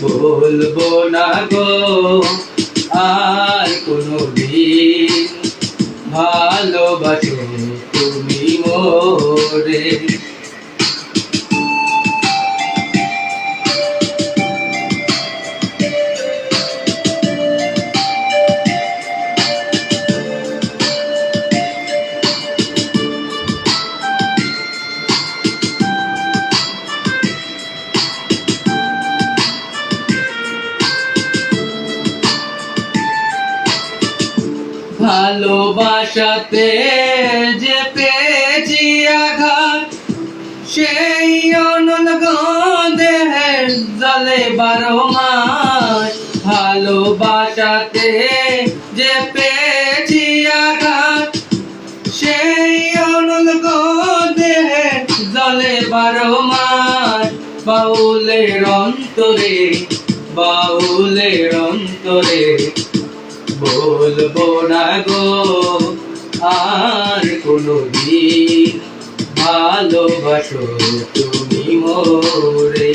বলব না গো আর কোনো দিন তুমি মোরে। ভালোবাসাতে যে পেয়েছি আঘাত, সেই অনল দেহের জলে বারো মাস। ভালোবাসাতে যে পেয়েছি আঘাত, সেই অনল দেহের জলে বারো মাস। বাউলের অন্তরে বাউলের অন্তরে বলব না গো আর কোনো ভালোবাসো তুমি মোরে।